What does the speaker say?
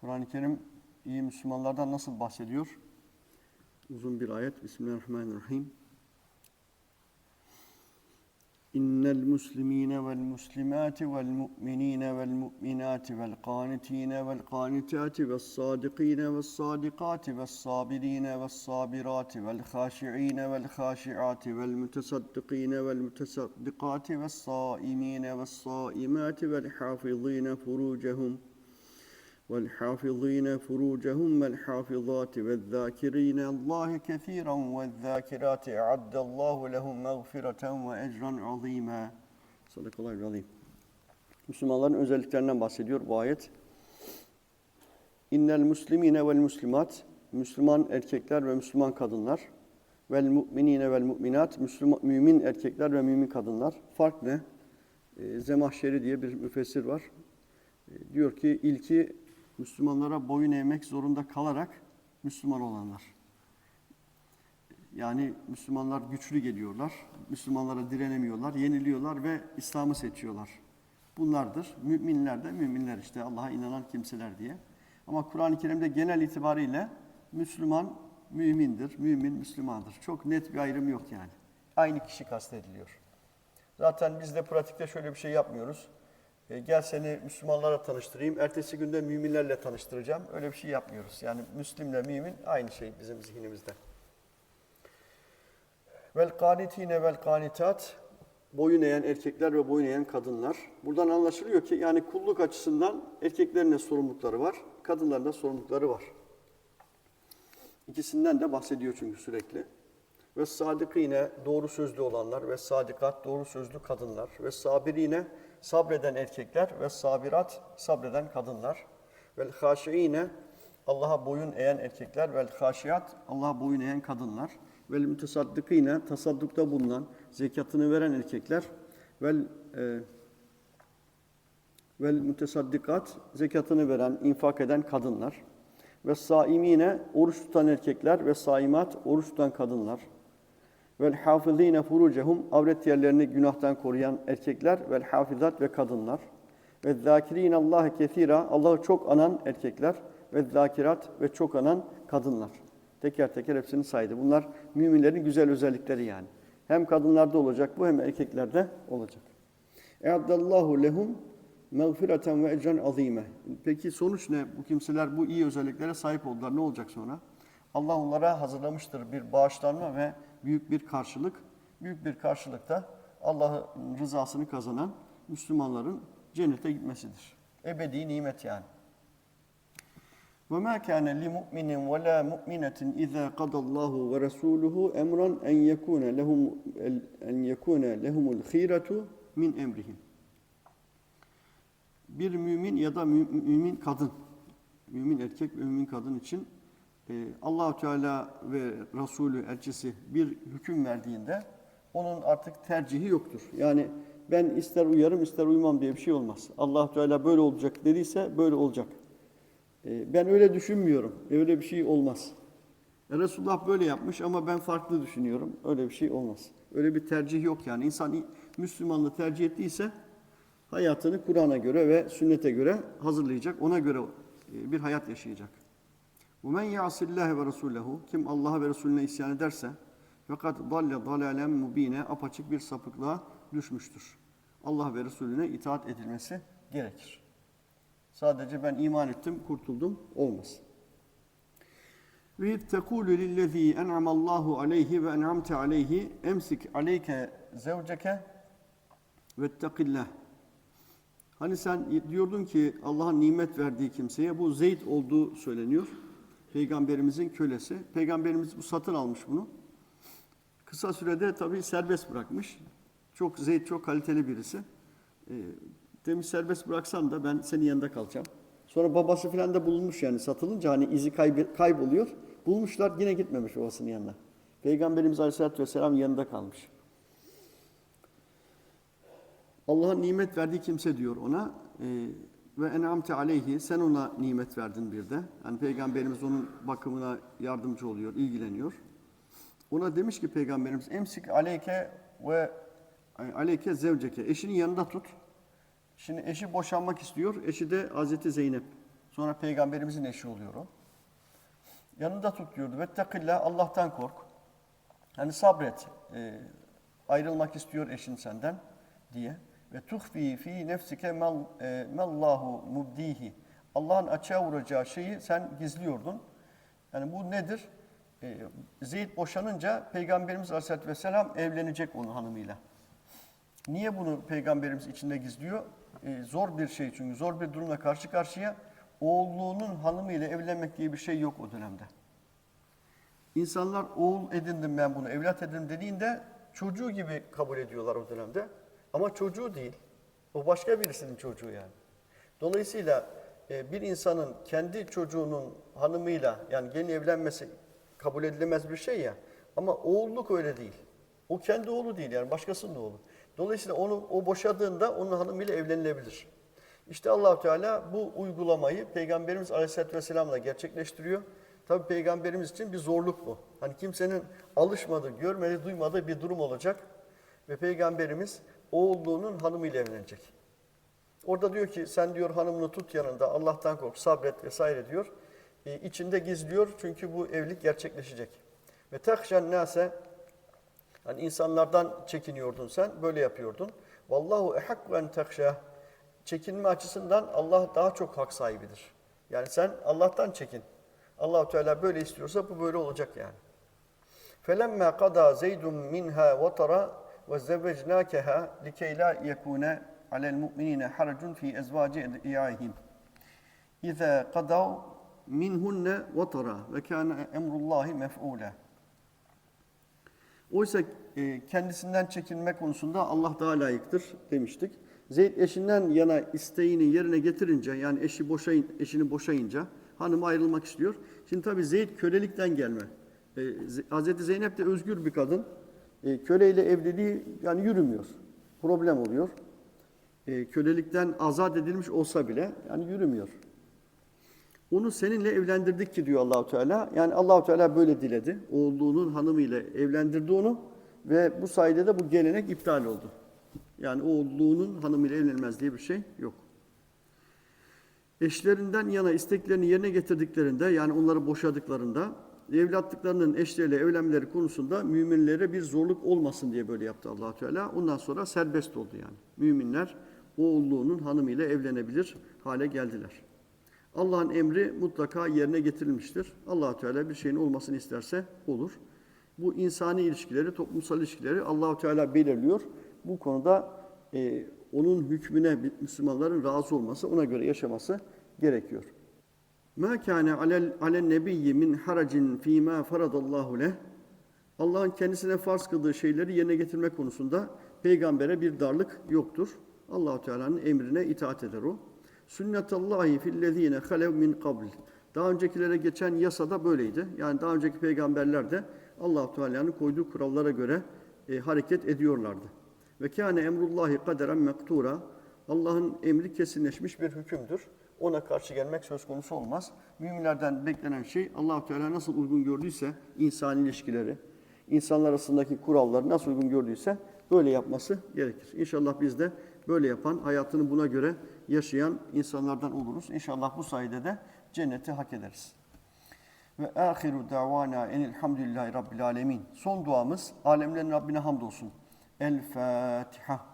Kur'an-ı Kerim iyi Müslümanlardan nasıl bahsediyor? Uzun bir ayet. Bismillahirrahmanirrahim. İnnel muslimine vel muslimati vel mu'minine vel mu'minati vel qanitine vel qanitati ves sadikine ves sadikati ves sabirine ves sabirati vel khashi'ine vel khashi'ati vel mutasaddikine vel mutasaddikati ves saimine ves saimati vel hafizine furucehum والحافظين فروجهم والحافظات والذاكرين الله كثيرا والذاكرات أعد الله لهم مغفرة وأجرا عظيما Sadakallahu azim. Müslümanların özelliklerinden bahsediyor bu ayet. İnnel muslimine vel muslimat Müslüman erkekler ve Müslüman kadınlar vel mu'minine vel mu'minat Müslüman, mümin erkekler ve mümin kadınlar. Fark ne? E, Zemahşeri diye bir müfessir var. E, diyor ki ilki Müslümanlara boyun eğmek zorunda kalarak Müslüman olanlar. Yani Müslümanlar güçlü geliyorlar, Müslümanlara direnemiyorlar, yeniliyorlar ve İslam'ı seçiyorlar. Bunlardır. Müminler de müminler işte Allah'a inanan kimseler diye. Ama Kur'an-ı Kerim'de genel itibariyle Müslüman mümindir, mümin Müslümandır. Çok net bir ayrım yok yani. Aynı kişi kastediliyor. Zaten biz de pratikte şöyle bir şey yapmıyoruz. E, gel seni Müslümanlara tanıştırayım, ertesi günde müminlerle tanıştıracağım. Öyle bir şey yapmıyoruz. Yani Müslimle mümin aynı şey bizim zihnimizde. Vel kanitine vel kanitat boyun eğen erkekler ve boyun eğen kadınlar. Buradan anlaşılıyor ki yani kulluk açısından erkeklerin de sorumlulukları var, kadınların da sorumlulukları var. İkisinden de bahsediyor çünkü sürekli. Ve sadikine doğru sözlü olanlar ve sadikat doğru sözlü kadınlar ve sabirine sabreden erkekler ve sabirat sabreden kadınlar. Vel haşiine Allah'a boyun eğen erkekler vel haşiyat Allah'a boyun eğen kadınlar. Vel mütesaddikine tasaddukta bulunan zekatını veren erkekler vel e, vel mütesaddikat zekatını veren, infak eden kadınlar. Ve saimine oruç tutan erkekler ve saimat oruç tutan kadınlar. Vel hafizine furucehum avret yerlerini günahtan koruyan erkekler vel hafizat ve kadınlar. Ve zâkirîne Allâhe kethîrâ Allah'ı çok anan erkekler ve zâkirat ve çok anan kadınlar. Teker teker hepsini saydı. Bunlar müminlerin güzel özellikleri yani. Hem kadınlarda olacak bu hem erkeklerde olacak. E'addallahu lehum mağfireten ve ecren azime. Peki sonuç ne? Bu kimseler bu iyi özelliklere sahip oldular. Ne olacak sonra? Allah onlara hazırlamıştır bir bağışlanma ve büyük bir karşılık. Büyük bir karşılık da Allah'ın rızasını kazanan Müslümanların cennete gitmesidir. Ebedi nimet yani. وَمَا كَانَ لِمُؤْمِنٍ وَلَا مُؤْمِنَةٍ اِذَا قَضَى اللّٰهُ وَرَسُولُهُ اَمْرًا اَنْ يَكُونَ لَهُمْ اَنْ يَكُونَ لَهُمُ الْخِيرَةُ مِنْ اَمْرِهِمْ Bir mümin ya da mü- mümin kadın, mümin erkek ve mümin kadın için e, Allahu Teala ve Resulü elçisi bir hüküm verdiğinde onun artık tercihi yoktur. Yani ben ister uyarım ister uymam diye bir şey olmaz. Allahu Teala böyle olacak dediyse böyle olacak. E, Ben öyle düşünmüyorum. Öyle bir şey olmaz. E, Resulullah böyle yapmış ama ben farklı düşünüyorum. Öyle bir şey olmaz. Öyle bir tercih yok yani. İnsan Müslümanlığı tercih ettiyse hayatını Kur'an'a göre ve sünnete göre hazırlayacak. Ona göre e, bir hayat yaşayacak. وَمَنْ يَعْصِ اللّٰهِ وَرَسُولَهُ Kim Allah'a ve Resulüne isyan ederse fakat dalle dalalen mubine apaçık bir sapıklığa düşmüştür. Allah ve Resulüne itaat edilmesi gerekir. Sadece ben iman ettim, kurtuldum olmaz. Ve tekulu lillezî en'amallahu aleyhi ve en'amte aleyhi emsik aleyke zevceke vettekillah. Hani sen diyordun ki Allah'ın nimet verdiği kimseye bu Zeyd olduğu söyleniyor. Peygamberimizin kölesi. Peygamberimiz bu satın almış bunu. Kısa sürede tabii serbest bırakmış. Çok Zeyd çok kaliteli birisi. E, demiş serbest bıraksan da ben senin yanında kalacağım. Sonra babası falan da bulunmuş yani satılınca hani izi kayb- kayboluyor. Bulmuşlar yine gitmemiş babasının yanına. Peygamberimiz Aleyhisselatü Vesselam yanında kalmış. Allah'ın nimet verdiği kimse diyor ona e, ve en'amte aleyhi sen ona nimet verdin bir de. Yani peygamberimiz onun bakımına yardımcı oluyor, ilgileniyor. Ona demiş ki peygamberimiz emsik aleyke ve aleyke zevceke eşinin yanında tut. Şimdi eşi boşanmak istiyor. Eşi de Hazreti Zeynep. Sonra peygamberimizin eşi oluyor o. Yanında tut diyordu. Vettekillah Allah'tan kork. Hani sabret. e, ayrılmak istiyor eşin senden diye. Ve tuhfi fi nefsike mal, mallahu mubdihi. Allah'ın açığa vuracağı şeyi sen gizliyordun. Yani bu nedir? E, Zeyd boşanınca Peygamberimiz Aleyhisselatü Vesselam evlenecek onun hanımıyla. Niye bunu Peygamberimiz içinde gizliyor? E, zor bir şey çünkü zor bir durumla karşı karşıya oğulluğunun hanımıyla evlenmek diye bir şey yok o dönemde. İnsanlar oğul edindim ben bunu, evlat edindim dediğinde çocuğu gibi kabul ediyorlar o dönemde. Ama çocuğu değil. O başka birisinin çocuğu yani. Dolayısıyla e, bir insanın kendi çocuğunun hanımıyla yani gelin evlenmesi kabul edilemez bir şey ya. Ama oğulluk öyle değil. O kendi oğlu değil yani başkasının oğlu. Dolayısıyla onu o boşadığında onun hanımıyla evlenilebilir. İşte Allahu Teala bu uygulamayı Peygamberimiz Aleyhisselatü Vesselam'la gerçekleştiriyor. Tabi Peygamberimiz için bir zorluk bu. Hani kimsenin alışmadığı, görmediği, duymadığı bir durum olacak. Ve peygamberimiz oğulluğunun hanımıyla evlenecek. Orada diyor ki sen diyor hanımını tut yanında Allah'tan kork sabret vesaire diyor. E, içinde gizliyor çünkü bu evlilik gerçekleşecek. Ve tehşen nase hani insanlardan çekiniyordun sen böyle yapıyordun. Vallahu ehakku en tehşeh çekinme açısından Allah daha çok hak sahibidir. Yani sen Allah'tan çekin. Allahu Teala böyle istiyorsa bu böyle olacak yani. Felemme kada Zeydun minha vatara وَزَّوَّجْنَاكَهَا لِكَيْ لَا يَكُونَ عَلَى الْمُؤْمِنِينَ حَرَجٌ فِي أَزْوَاجِ أَدْعِيَائِهِمْ إِذَا قَضَوْا مِنْهُنَّ وَطَرًا وَكَانَ أَمْرُ اللّٰهِ مَفْعُولًا Oysa e, kendisinden çekinme konusunda Allah daha layıktır demiştik. Zeyd eşinden yana isteğini yerine getirince yani eşi boşayın, eşini boşayınca hanım ayrılmak istiyor. Şimdi tabii Zeyd kölelikten gelme. E, Z- Hazreti Zeynep de özgür bir kadın. E, köleyle evliliği yani yürümüyor. Problem oluyor. E, kölelikten azat edilmiş olsa bile yani yürümüyor. Onu seninle evlendirdik ki diyor Allahu Teala. Yani Allahu Teala böyle diledi. Oğulluğunun hanımıyla evlendirdi onu ve bu sayede de bu gelenek iptal oldu. Yani oğulluğunun hanımıyla evlenilmez diye bir şey yok. Eşlerinden yana isteklerini yerine getirdiklerinde yani onları boşadıklarında evlatlıklarının eşleriyle evlenmeleri konusunda müminlere bir zorluk olmasın diye böyle yaptı Allahu Teala. Ondan sonra serbest oldu yani. Müminler oğulluğunun hanımıyla evlenebilir hale geldiler. Allah'ın emri mutlaka yerine getirilmiştir. allah Teala bir şeyin olmasını isterse olur. Bu insani ilişkileri, toplumsal ilişkileri allah Teala belirliyor. Bu konuda e, onun hükmüne Müslümanların razı olması, ona göre yaşaması gerekiyor. Ma kana alel alen nebiyyi min haracin fi ma faradallahu leh. Allah'ın kendisine farz kıldığı şeyleri yerine getirme konusunda peygambere bir darlık yoktur. Allahu Teala'nın emrine itaat eder o. Sünnetallahi fillezine halev min kabl. Daha öncekilere geçen yasada böyleydi. Yani daha önceki peygamberler de Allahu Teala'nın koyduğu kurallara göre e, hareket ediyorlardı. Ve kâne emrullahi kaderen mektura. Allah'ın emri kesinleşmiş bir hükümdür. Ona karşı gelmek söz konusu olmaz. Müminlerden beklenen şey Allah Teala nasıl uygun gördüyse insan ilişkileri, insanlar arasındaki kuralları nasıl uygun gördüyse böyle yapması gerekir. İnşallah biz de böyle yapan, hayatını buna göre yaşayan insanlardan oluruz. İnşallah bu sayede de cenneti hak ederiz. Ve ahiru davana enilhamdülillahi rabbil alemin. Son duamız alemlerin Rabbine hamdolsun. El Fatiha.